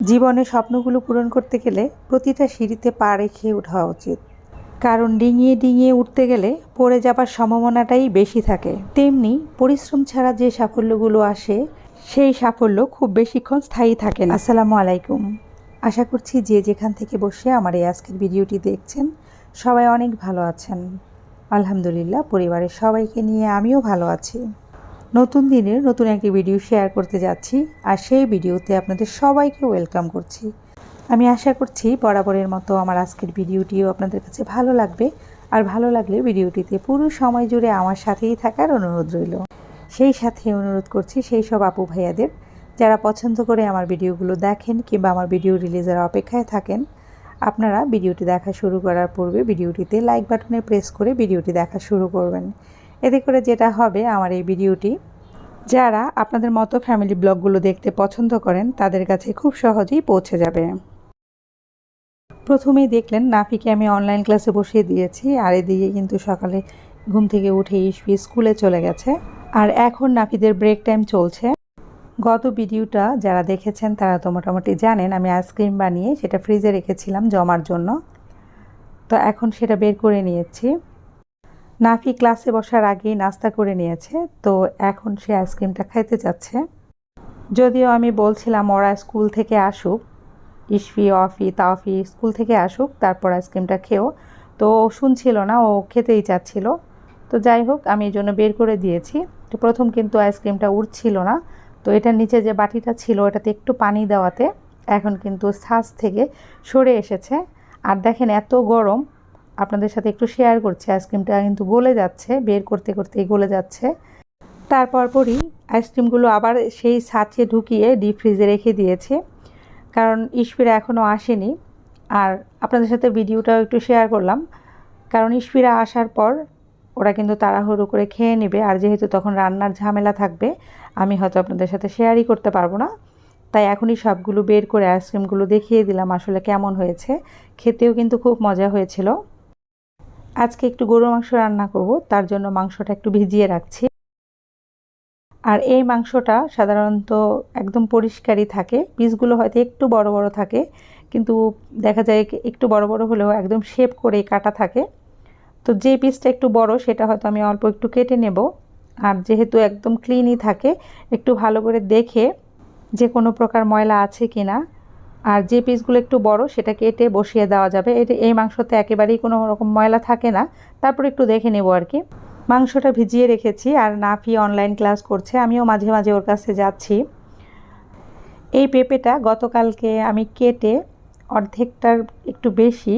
জীবনে স্বপ্নগুলো পূরণ করতে গেলে প্রতিটা সিঁড়িতে পা রেখে ওঠা উচিত। কারণ ডিঙিয়ে ডিঙিয়ে উঠতে গেলে পড়ে যাবার সম্ভাবনাটাই বেশি থাকে। তেমনি পরিশ্রম ছাড়া যে সাফল্যগুলো আসে, সেই সাফল্য খুব বেশিক্ষণ স্থায়ী থাকে না। আসসালামু আলাইকুম। আশা করছি যে যেখান থেকে বসে আমার এই আজকের ভিডিওটি দেখছেন, সবাই অনেক ভালো আছেন। আলহামদুলিল্লাহ, পরিবারের সবাইকে নিয়ে আমিও ভালো আছি। নতুন দিনের নতুন একটি ভিডিও শেয়ার করতে যাচ্ছি, আর সেই ভিডিওতে আপনাদের সবাইকে ওয়েলকাম করছি। আমি আশা করছি বরাবরের মতো আমার আজকের ভিডিওটিও আপনাদের কাছে ভালো লাগবে, আর ভালো লাগলে ভিডিওটিতে পুরো সময় জুড়ে আমার সাথেই থাকার অনুরোধ রইল। সেই সাথে অনুরোধ করছি সেই সব আপু ভাইয়াদের, যারা পছন্দ করে আমার ভিডিওগুলো দেখেন কিংবা আমার ভিডিও রিলিজের অপেক্ষায় থাকেন, আপনারা ভিডিওটি দেখা শুরু করার পূর্বে ভিডিওটিতে লাইক বাটনে প্রেস করে ভিডিওটি দেখা শুরু করবেন। এতে করে যেটা হবে আমার এই ভিডিওটি, যারা আপনাদের মতো ফ্যামিলি ব্লগগুলো দেখতে পছন্দ করেন, তাদের কাছে খুব সহজেই পৌঁছে যাবে। প্রথমেই দেখলেন, নাফিকে আমি অনলাইন ক্লাসে বসিয়ে দিয়েছি, আর এদিকে কিন্তু সকালে ঘুম থেকে উঠে ইসপি স্কুলে চলে গেছে। আর এখন নাফিদের ব্রেক টাইম চলছে। গত ভিডিওটা যারা দেখেছেন, তারা তো মোটামুটি জানেন, আমি আইসক্রিম বানিয়ে সেটা ফ্রিজে রেখেছিলাম জমার জন্য। তো এখন সেটা বের করে নিয়েছি। নাফি ক্লাসে বসার আগেই নাস্তা করে নিয়েছে, তো এখন সে আইসক্রিমটা খাইতে যাচ্ছে। যদিও আমি বলছিলাম ওরা স্কুল থেকে আসুক ইসফি অফি তাফি স্কুল থেকে আসুক, তারপর আইসক্রিমটা খেও। তো ও শুনছিল না, ও খেতেই চাচ্ছিল। তো যাই হোক, আমি এই জন্য বের করে দিয়েছি। তো প্রথম কিন্তু আইসক্রিমটা উঠছিল না। তো এটার নিচে যে বাটিটা ছিল এটাতে একটু পানি দেওয়াতে এখন কিন্তু ছাঁচ থেকে সরে এসেছে। আর দেখেন এত গরম আপনাদের সাথে একটু শেয়ার করছি আইসক্রিমটা কিন্তু গলে যাচ্ছে, বের করতে করতেই গলে যাচ্ছে। তারপর পরই আইসক্রিমগুলো আবার সেই ছাঁচে ঢুকিয়ে ডিপ ফ্রিজে রেখে দিয়েছে। কারণ ইস্পিরা এখনও আসেনি। আর আপনাদের সাথে ভিডিওটাও একটু শেয়ার করলাম। কারণ ইস্পিরা আসার পর ওরা কিন্তু তাড়াহুড়ো করে খেয়ে নেবে। আর যেহেতু তখন রান্নার ঝামেলা থাকবে, আমি হয়তো আপনাদের সাথে শেয়ারই করতে পারব না। তাই এখনই সবগুলো বের করে আইসক্রিমগুলো দেখিয়ে দিলাম আসলে কেমন হয়েছে। খেতেও কিন্তু খুব মজা হয়েছিল। আজকে একটু গরু মাংস রান্না করব, তার জন্য মাংসটা একটু ভিজিয়ে রাখছি। আর এই মাংসটা সাধারণত একদম পরিষ্কারই থাকে, পিসগুলো হয়তো একটু বড় বড় থাকে, কিন্তু দেখা যায় একটু বড় বড় হলেও একদম শেপ করে কাটা থাকে। তো যে পিসটা একটু বড়, সেটা হয়তো আমি অল্প একটু কেটে নেব। আর যেহেতু একদম ক্লিনই থাকে, একটু ভালো করে দেখে যে কোনো প্রকার ময়লা আছে কি না আর যে পিসগুলো একটু বড় সেটা কেটে বসিয়ে দেওয়া যাবে। এটা এই মাংসতে একেবারেই কোনো রকম ময়লা থাকে না। তারপর একটু দেখে নেব আর কি। মাংসটা ভিজিয়ে রেখেছি আর নাফি অনলাইন ক্লাস করছে। আমিও মাঝে মাঝে ওর কাছে যাচ্ছি। এই পেঁপেটা গতকালকে আমি কেটে অর্ধেকটার একটু বেশি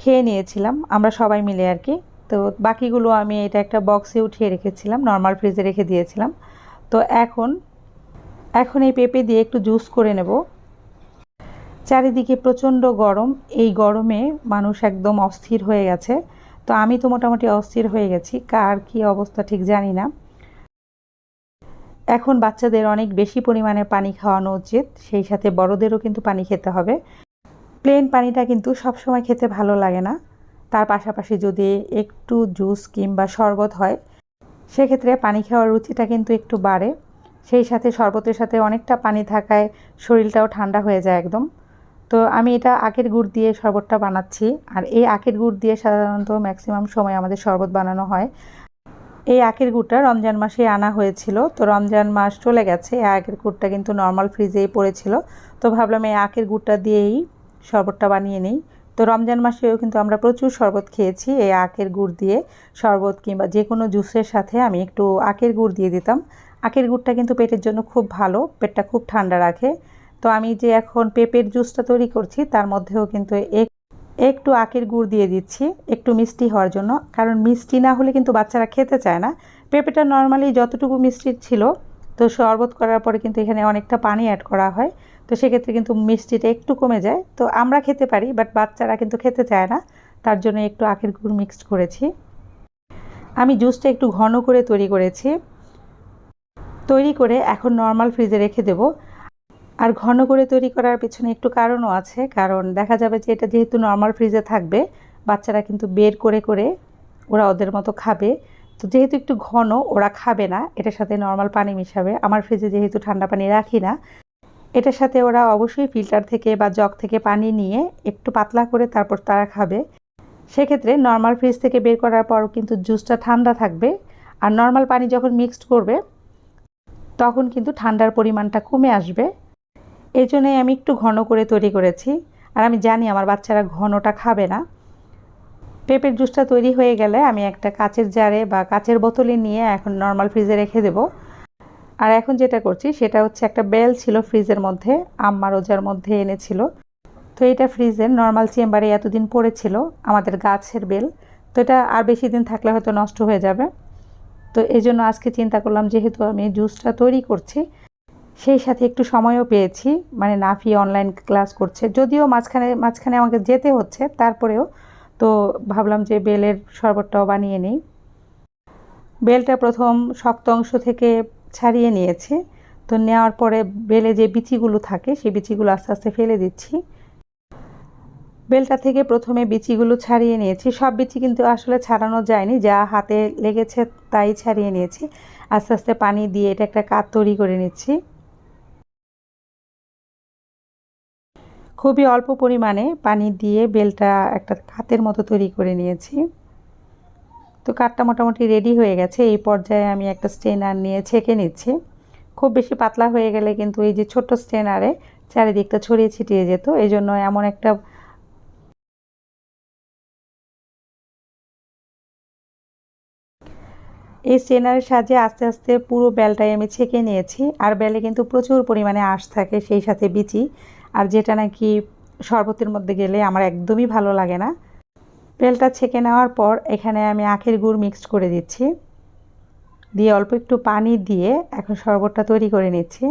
খেয়ে নিয়েছিলাম। আমরা সবাই মিলে আর কি। তো বাকিগুলো আমি এটা একটা বক্সে উঠিয়ে রেখেছিলাম নর্মাল ফ্রিজে রেখে দিয়েছিলাম। তো এখন এখন এই পেঁপে দিয়ে একটু জুস করে নেব। চারিদিকে প্রচণ্ড গরম। এই গরমে মানুষ একদম অস্থির হয়ে গেছে। তো আমি তো মোটামুটি অস্থির হয়ে গেছি। কার কি অবস্থা ঠিক জানি না। এখন বাচ্চাদের অনেক বেশি পরিমাণে পানি খাওয়ানো উচিত। সেই সাথে বড়দেরও কিন্তু পানি খেতে হবে। প্লেন পানিটা কিন্তু সবসময় খেতে ভালো লাগে না। তার পাশাপাশি যদি একটু জুস কিংবা শরবত হয়, সেক্ষেত্রে পানি খাওয়ার রুচিটা কিন্তু একটু বাড়ে। সেই সাথে শরবতের সাথে অনেকটা পানি থাকায় শরীরটাও ঠান্ডা হয়ে যায় একদম। তো আমি এটা আখের গুড় দিয়ে শরবতটা বানাচ্ছি। আর এই আখের গুড় দিয়ে সাধারণত ম্যাক্সিমাম সময় আমাদের শরবত বানানো হয়। এই আখের গুড়টা রমজান মাসে আনা হয়েছিল। তো রমজান মাস চলে গেছে। এই আখের গুড়টা কিন্তু নর্মাল ফ্রিজেই পড়েছিল। তো ভাবলাম এই আখের গুড়টা দিয়েই শরবতটা বানিয়ে নিই। তো রমজান মাসেও কিন্তু আমরা প্রচুর শরবত খেয়েছি। এই আখের গুড় দিয়ে শরবত কিংবা যে কোনো জুসের সাথে আমি একটু আখের গুড় দিয়ে দিতাম। আখের গুড়টা কিন্তু পেটের জন্য খুব ভালো। পেটটা খুব ঠান্ডা রাখে। তো আমি যে এখন পেঁপের জুসটা তৈরি করছি, তার মধ্যেও কিন্তু একটু আখের গুড় দিয়ে দিচ্ছি, একটু মিষ্টি হওয়ার জন্য। কারণ মিষ্টি না হলে কিন্তু বাচ্চারা খেতে চায় না। পেঁপেটা নর্মালি যতটুকু মিষ্টি ছিল, তো শরবত করার পরে কিন্তু এখানে অনেকটা পানি অ্যাড করা হয়। তো সেক্ষেত্রে কিন্তু মিষ্টিটা একটু কমে যায়। তো আমরা খেতে পারি বাট বাচ্চারা কিন্তু খেতে চায় না। তার জন্য একটু আখের গুড় মিক্সড করেছি। আমি জুসটা একটু ঘন করে তৈরি করেছি। তৈরি করে এখন নর্মাল ফ্রিজে রেখে দেবো। আর ঘন করে তৈরি করার পেছনে একটু কারণও আছে, কারণ দেখা যাবে যে এটা যেহেতু নর্মাল ফ্রিজে থাকবে, বাচ্চারা কিন্তু বের করে করে ওরা ওদের মতো খাবে। তো যেহেতু একটু ঘন, ওরা খাবে না, এটার সাথে নর্মাল পানি মিশাবে। আমার ফ্রিজে যেহেতু ঠান্ডা পানি রাখি না, এটার সাথে ওরা অবশ্যই ফিল্টার থেকে বা জগ থেকে পানি নিয়ে একটু পাতলা করে তারপর তারা খাবে। সেক্ষেত্রে নর্মাল ফ্রিজ থেকে বের করার পরও কিন্তু জুসটা ঠান্ডা থাকবে। আর নর্মাল পানি যখন মিক্সড করবে, তখন কিন্তু ঠান্ডার পরিমাণটা কমে আসবে। এই জন্যই আমি একটু ঘন করে তৈরি করেছি। আর আমি জানি আমার বাচ্চারা ঘনটা খাবে না। পেঁপের জুসটা তৈরি হয়ে গেলে আমি একটা কাচের জারে বা কাচের বোতলে নিয়ে এখন নর্মাল ফ্রিজে রেখে দেব। আর এখন যেটা করছি, সেটা হচ্ছে একটা বেল ছিল ফ্রিজের মধ্যে, আম্মা রোজার মধ্যে এনেছিল। তো এটা ফ্রিজের নর্মাল চেম্বারে এতদিন পড়েছিল, আমাদের গাছের বেল তো এটা আর বেশি দিন থাকলে হয়তো নষ্ট হয়ে যাবে। তো এই জন্য আজকে চিন্তা করলাম, যেহেতু আমি জুসটা তৈরি করছি সেই সাথে একটু সময়ও পেয়েছি। মানে নাফি অনলাইন ক্লাস করছে। যদিও মাঝখানে মাঝখানে আমাকে যেতে হচ্ছে, তারপরেও তো ভাবলাম যে বেলের শরবতটাও বানিয়ে নিই। বেলটা প্রথম শক্ত অংশ থেকে ছাড়িয়ে নিয়েছি। তো নেওয়ার পরে বেলে যে বিচিগুলো থাকে, সেই বিচিগুলো আস্তে আস্তে ফেলে দিচ্ছি। বেলটা থেকে প্রথমে বিচিগুলো ছাড়িয়ে নিয়েছি। সব বিচি কিন্তু আসলে ছাড়ানো যায়নি। যা হাতে লেগেছে তাই ছাড়িয়ে নিয়েছি। আস্তে আস্তে পানি দিয়ে এটা একটা কাত তৈরি করে নিচ্ছি। খুবই অল্প পরিমাণে পানি দিয়ে বেলটা একটা কাতের মতো তৈরি করে নিয়েছি। তো কাঠটা মোটামুটি রেডি হয়ে গেছে। এই পর্যায়ে আমি একটা স্টেনার নিয়ে ছেঁকে নিচ্ছি। খুব বেশি পাতলা হয়ে গেলে কিন্তু এই যে ছোট্ট স্টেনারে চারিদিকটা ছড়িয়ে ছিটিয়ে যেত। এই জন্য এমন একটা এই স্ট্রেনারের সাহায্যে আস্তে আস্তে পুরো বেলটাই আমি ছেঁকে নিয়েছি। আর বেলে কিন্তু প্রচুর পরিমাণে আঁশ থাকে, সেই সাথে বিচি। আর যেটা নাকি শরবতের মধ্যে গেলে আমার একদমই ভালো লাগে না। বেলটা ছেঁকে নেওয়ার পর এখানে আমি আখের গুড় মিক্সড করে দিচ্ছি। দিয়ে অল্প একটু পানি দিয়ে এখন শরবতটা তৈরি করে নিচ্ছি।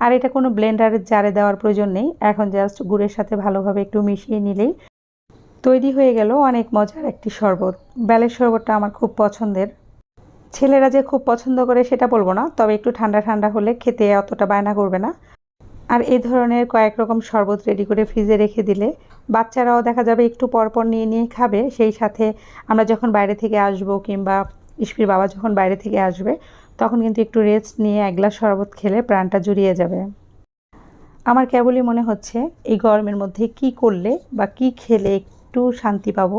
আর এটা কোনো ব্লেন্ডারের জারে দেওয়ার প্রয়োজন নেই। এখন জাস্ট গুড়ের সাথে ভালোভাবে একটু মিশিয়ে নিলেই তৈরি হয়ে গেল অনেক মজার একটি শরবত। বেলের শরবতটা আমার খুব পছন্দের। ছেলেরা যে খুব পছন্দ করে সেটা বলব না, তবে একটু ঠান্ডা ঠান্ডা হলে খেতে অতটা বায়না করবে না। আর এই ধরনের কয়েক রকম শরবত রেডি করে ফ্রিজে রেখে দিলে বাচ্চারাও দেখা যাবে একটু পরপর নিয়ে নিয়ে খাবে। সেই সাথে আমরা যখন বাইরে থেকে আসব কিংবা ইস্পির বাবা যখন বাইরে থেকে আসবে, তখন কিন্তু একটু রেস্ট নিয়ে এক গ্লাস শরবত খেলে প্রাণটা জুড়িয়ে যাবে। আমার কেবলই মনে হচ্ছে এই গরমের মধ্যে কি করলে বা কি খেলে একটু শান্তি পাবো।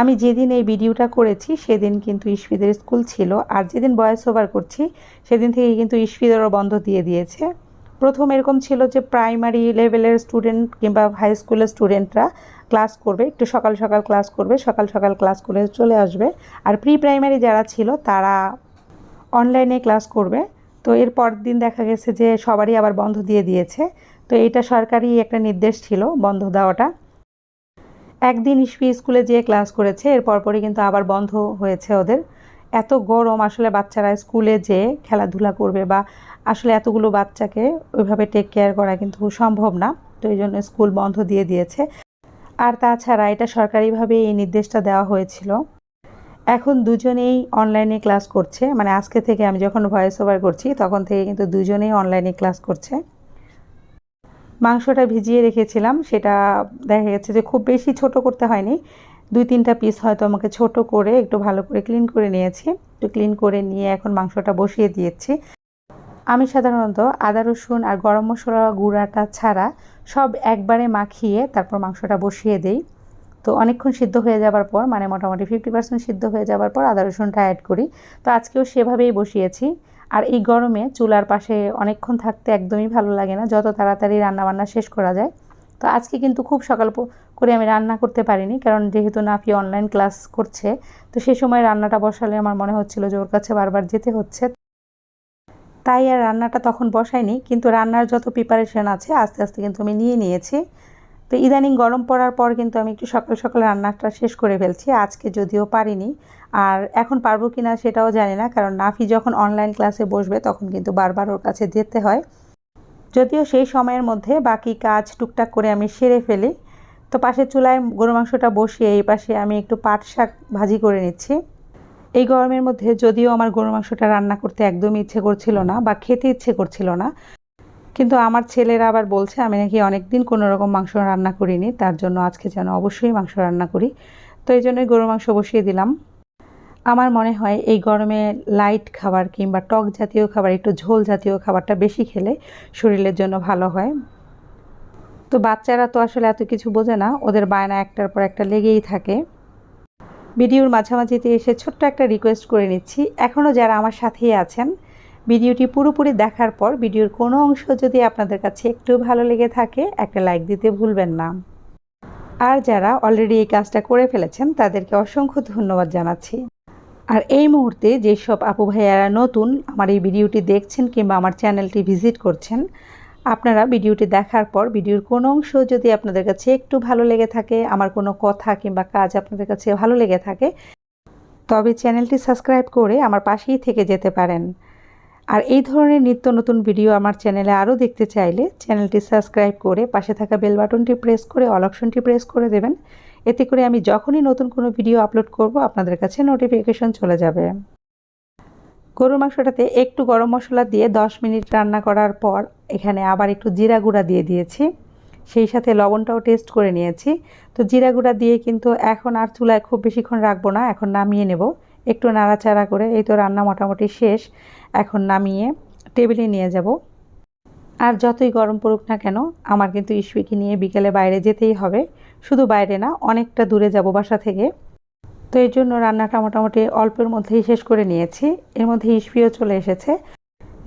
আমি যেদিন এই ভিডিওটা করেছি, সেদিন কিন্তু ইস্পিদের স্কুল ছিল। আর যেদিন বয়স ওভার করছি, সেদিন থেকে কিন্তু ইস্পিদেরও বন্ধ দিয়ে দিয়েছে। প্রথম এরকম ছিল যে প্রাইমারি লেভেলের স্টুডেন্ট কিংবা হাই স্কুলের স্টুডেন্টরা ক্লাস করবে, একটু সকাল সকাল ক্লাস করবে, সকাল সকাল ক্লাস করে চলে আসবে। আর প্রি প্রাইমারি যারা ছিল, তারা অনলাইনে ক্লাস করবে। তো এর পর দিন দেখা গেছে যে সবারই আবার বন্ধ দিয়ে দিয়েছে। তো এটা সরকারি একটা নির্দেশ ছিল বন্ধ দেওয়াটা। একদিন ইস্পি স্কুলে যেয়ে ক্লাস করেছে, এর পরপরই কিন্তু আবার বন্ধ হয়েছে ওদের। এত গরম, আসলে বাচ্চারা স্কুলে যেয়ে খেলাধুলা করবে বা আসলে এতগুলো বাচ্চাকে ওইভাবে টেক কেয়ার করা কিন্তু সম্ভব না, তো এই জন্য স্কুল বন্ধ দিয়ে দিয়েছে। আর তাছাড়া এটা সরকারিভাবে এই নির্দেশটা দেওয়া হয়েছিল। এখন দুজনেই অনলাইনে ক্লাস করছে মানে আজকে থেকে আমি যখন ভয়েস ওভার করছি, তখন থেকে কিন্তু দুজনেই অনলাইনে ক্লাস করছে। মাংসটা ভিজিয়ে রেখেছিলাম, সেটা দেখা গেছে যে খুব বেশি ছোট করতে হয়নি। দুই তিনটা পিস হয়তো আমাকে ছোট করে একটু ভালো করে ক্লিন করে নিয়েছি। একটু ক্লিন করে নিয়ে এখন মাংসটা বসিয়ে দিয়েছি। আমি সাধারণত আদা, রসুন আর গরম মশলা গুঁড়াটা ছাড়া সব একবারে মাখিয়ে তারপর মাংসটা বসিয়ে দেই। তো অনেকক্ষণ সিদ্ধ হয়ে যাবার পর মানে মোটামুটি ফিফটি পার্সেন্ট সিদ্ধ হয়ে যাবার পর আদা, রসুনটা অ্যাড করি। তো আজকেও সেভাবেই বসিয়েছি। আর এই গরমে চুলার পাশে অনেকক্ষণ থাকতে একদমই ভালো লাগে না, যত তাড়াতাড়ি রান্নাবান্না শেষ করা যায়। তো আজকে কিন্তু খুব সকাল করে আমি রান্না করতে পারিনি, কারণ যেহেতু নাফি অনলাইন ক্লাস করছে, তো সে সময় রান্নাটা বসালে আমার মনে হচ্ছিল যে ওর কাছে বারবার যেতে হচ্ছে। তাই আর রান্নাটা তখন বসাইনি কিন্তু রান্নার যত প্রিপারেশন আছে, আস্তে আস্তে কিন্তু আমি নিয়ে নিয়েছি। তো ইদানিং গরম পড়ার পর কিন্তু আমি একটু সকাল সকাল রান্নাটা শেষ করে ফেলছি, আজকে যদিও পারিনি। আর এখন পারব কি না সেটাও জানি না, কারণ নাফি যখন অনলাইন ক্লাসে বসবে তখন কিন্তু বারবার ওর কাছে যেতে হয়। যদিও সেই সময়ের মধ্যে বাকি কাজ টুকটাক করে আমি সেরে ফেলি। তো পাশের চুলায় গরু মাংসটা বসিয়ে এই পাশে আমি একটু পাট শাক ভাজি করে নিচ্ছি। এই গরমের মধ্যে যদিও আমার গরু মাংসটা রান্না করতে একদমই ইচ্ছে করছিল না বা খেতে ইচ্ছে করছিল না, কিন্তু আমার ছেলেরা আবার বলছে, আমি নাকি অনেক দিন কোনো রকম মাংস রান্না করিনি, তার জন্য আজকে যেন অবশ্যই মাংস রান্না করি। তো এই জন্যই গরু মাংস বসিয়ে দিলাম। আমার মনে হয় এই গরমে লাইট খাবার কিংবা টক জাতীয় খাবার, একটু ঝোল জাতীয় খাবারটা বেশি খেলে শরীরের জন্য ভালো হয়। তো বাচ্চারা তো আসলে এত কিছু বোঝে না, ওদের বায়না একটার পর একটা লেগেই থাকে। ভিডিওর মাঝামাঝিতে এসে ছোট্ট একটা রিকোয়েস্ট করে নিচ্ছি। এখনও যারা আমার সাথেই আছেন, ভিডিওটি পুরোপুরি দেখার পর ভিডিওর কোনো অংশ যদি আপনাদের কাছে একটু ভালো লেগে থাকে, একটা লাইক দিতে ভুলবেন না। আর যারা অলরেডি এই কাজটা করে ফেলেছেন, তাদেরকে অসংখ্য ধন্যবাদ জানাচ্ছি। আর এই মুহূর্তে যেসব আপু ভাইয়ারা নতুন আমার এই ভিডিওটি দেখছেন কিংবা আমার চ্যানেলটি ভিজিট করছেন আপনারা ভিডিওটি দেখার পর ভিডিওর কোনো অংশ যদি আপনাদের কাছে একটু ভালো লেগে থাকে, আমার কোনো কথা কিংবা কাজ আপনাদের কাছে ভালো লেগে থাকে, তবে চ্যানেলটি সাবস্ক্রাইব করে আমার পাশেই থেকে যেতে পারেন। আর এই ধরনের নিত্য নতুন ভিডিও আমার চ্যানেলে আরও দেখতে চাইলে চ্যানেলটি সাবস্ক্রাইব করে পাশে থাকা বেল বাটনটি প্রেস করে অল অপশনটি প্রেস করে দেবেন। এতে করে আমি যখনই নতুন কোনো ভিডিও আপলোড করব, আপনাদের কাছে নোটিফিকেশন চলে যাবে। গরুর মাংসটাতে একটু গরম মশলা দিয়ে 10 মিনিট রান্না করার পর এখানে আবার একটু জিরা গুঁড়া দিয়ে দিয়েছি। সেই সাথে লবণটাও টেস্ট করে নিয়েছি। তো জিরা গুঁড়া দিয়ে কিন্তু এখন আর চুলায় খুব বেশিক্ষণ রাখব না, এখন নামিয়ে নেব। একটু নাড়াচাড়া করে, এই তো রান্না মোটামুটি শেষ। এখন নামিয়ে টেবিলে নিয়ে যাব। আর যতই গরম পড়ুক না কেন, আমার কিন্তু ইস্যুকে নিয়ে বিকেলে বাইরে যেতেই হবে। শুধু বাইরে না, অনেকটা দূরে যাব বাসা থেকে। তো এর জন্য রান্নাটা মোটামুটি অল্পের মধ্যেই শেষ করে নিয়েছি। এর মধ্যে ইস্পিও চলে এসেছে।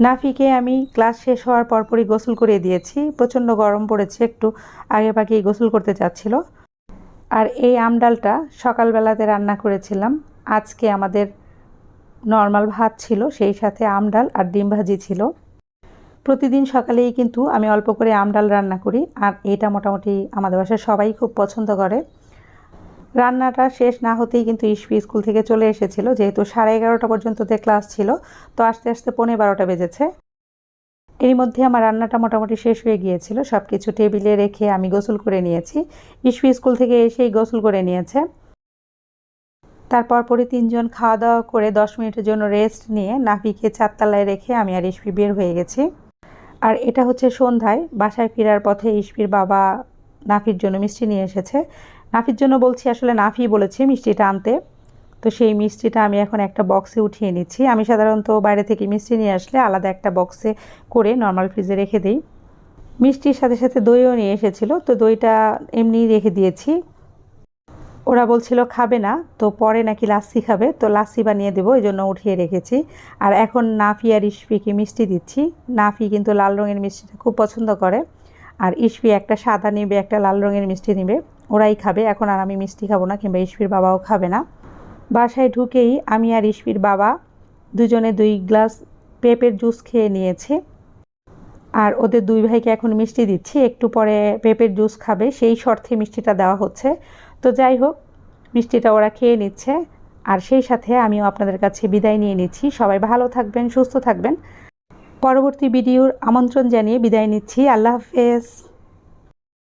নাফিকে আমি ক্লাস শেষ হওয়ার পরপরই গোসল করিয়ে দিয়েছি। প্রচণ্ড গরম পড়েছে, একটু আগে পাগেই গোসল করতে চাচ্ছিল। আর এই আমডালটা সকালবেলাতে রান্না করেছিলাম। আজকে আমাদের নর্মাল ভাত ছিল, সেই সাথে আমডাল আর ডিম ভাজি ছিল। প্রতিদিন সকালেই কিন্তু আমি অল্প করে আমডাল রান্না করি, আর এটা মোটামুটি আমাদের বাসায় সবাই খুব পছন্দ করে। রান্নাটা শেষ না হতেই কিন্তু ইস্পি স্কুল থেকে চলে এসেছিল, যেহেতু সাড়ে এগারোটা পর্যন্ত তে ক্লাস ছিল, তো আস্তে আস্তে পৌনে বারোটা বেজেছে। এর মধ্যে আমার রান্নাটা মোটামুটি শেষ হয়ে গিয়েছিল সব কিছু টেবিলে রেখে আমি গোসল করে নিয়েছি। ইস্পি স্কুল থেকে এসেই গোসল করে নিয়েছে। তারপর পরে তিনজন খাওয়া দাওয়া করে দশ মিনিটের জন্য রেস্ট নিয়ে নাফিকে চারতলায় রেখে আমি আর ইস্পি বের হয়ে গেছি। আর এটা হচ্ছে সন্ধ্যায়, বাসায় ফেরার পথে ইস্পির বাবা নাফির জন্য মিষ্টি নিয়ে এসেছে। নাফির জন্য বলছি, আসলে নাফি বলেছে মিষ্টিটা আনতে। তো সেই মিষ্টিটা আমি এখন একটা বক্সে উঠিয়ে নিচ্ছি। আমি সাধারণত বাইরে থেকে মিষ্টি নিয়ে আসলে আলাদা একটা বক্সে করে নর্মাল ফ্রিজে রেখে দিই। মিষ্টির সাথে সাথে দইও নিয়ে এসেছিল, তো দইটা এমনি রেখে দিয়েছি। ওরা বলছিল, খাবে না। তো পরে নাকি লাস্সি খাবে, তো লাস্সি বানিয়ে দেবো, এই জন্য উঠিয়ে রেখেছি। আর এখন নাফি আর ইস্পিকে মিষ্টি দিচ্ছি। নাফি কিন্তু লাল রঙের মিষ্টিটা খুব পছন্দ করে। আর ইস্পি একটা সাদা নেবে, একটা লাল রঙের মিষ্টি নেবে। ওরাই খাবে, এখন আর আমি মিষ্টি খাব না, কিংবা ইস্পির বাবাও খাবে না। বাসায় ঢুকেই আমি আর ইস্পির বাবা দুজনে দুই গ্লাস পেঁপের জুস খেয়ে নিয়েছে। আর ওদের দুই ভাইকে এখন মিষ্টি দিচ্ছি, একটু পরে পেঁপের জুস খাবে, সেই শর্তে মিষ্টিটা দেওয়া হচ্ছে। তো যাই হোক, মিষ্টিটা ওরা খেয়ে নিচ্ছে। আর সেই সাথে আমিও আপনাদের কাছে বিদায় নিয়ে নিচ্ছি। সবাই ভালো থাকবেন, সুস্থ থাকবেন। পরবর্তী ভিডিওর আমন্ত্রণ জানিয়ে বিদায় নিচ্ছি। আল্লাহ হাফেজ।